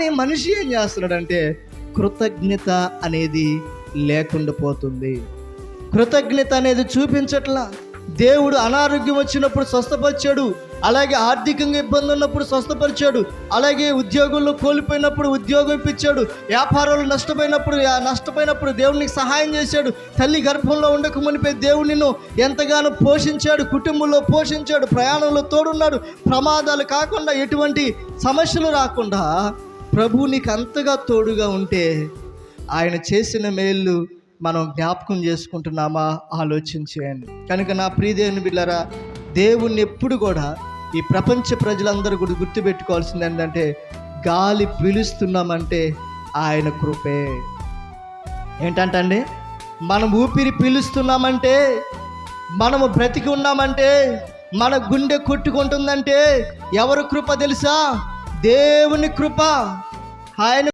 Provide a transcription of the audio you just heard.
కానీ మనిషి ఏం చేస్తున్నాడంటే కృతజ్ఞత అనేది లేకుండా పోతుంది. కృతజ్ఞత అనేది చూపించట్లా. దేవుడు అనారోగ్యం వచ్చినప్పుడు స్వస్థపరిచాడు. అలాగే ఆర్థికంగా ఇబ్బంది ఉన్నప్పుడు స్వస్థపరిచాడు. అలాగే ఉద్యోగంలో కోల్పోయినప్పుడు ఉద్యోగం ఇప్పించాడు. వ్యాపారాలు నష్టపోయినప్పుడు నష్టపోయినప్పుడు దేవునికి సహాయం చేశాడు. తల్లి గర్భంలో ఉండక మునిపే దేవుడు నిన్ను ఎంతగానో పోషించాడు. కుటుంబంలో పోషించాడు. ప్రయాణంలో తోడున్నాడు. ప్రమాదాలు కాకుండా ఎటువంటి సమస్యలు రాకుండా ప్రభు నీకు అంతగా తోడుగా ఉంటే ఆయన చేసిన మేళ్ళు మనం జ్ఞాపకం చేసుకుంటున్నామా? ఆలోచించేయండి. కనుక నా ప్రియదేవుని బిళ్ళరా దేవుణ్ణి ఎప్పుడు కూడా ఈ ప్రపంచ ప్రజలందరూ కూడా గుర్తుపెట్టుకోవాల్సింది ఏంటంటే గాలి పీలుస్తున్నామంటే ఆయన కృపే. ఏంటంటండి? మనం ఊపిరి పీలుస్తున్నామంటే మనము బ్రతికి ఉన్నామంటే మన గుండె కొట్టుకుంటుందంటే ఎవరు కృప తెలుసా? దేవుని కృప ఆయన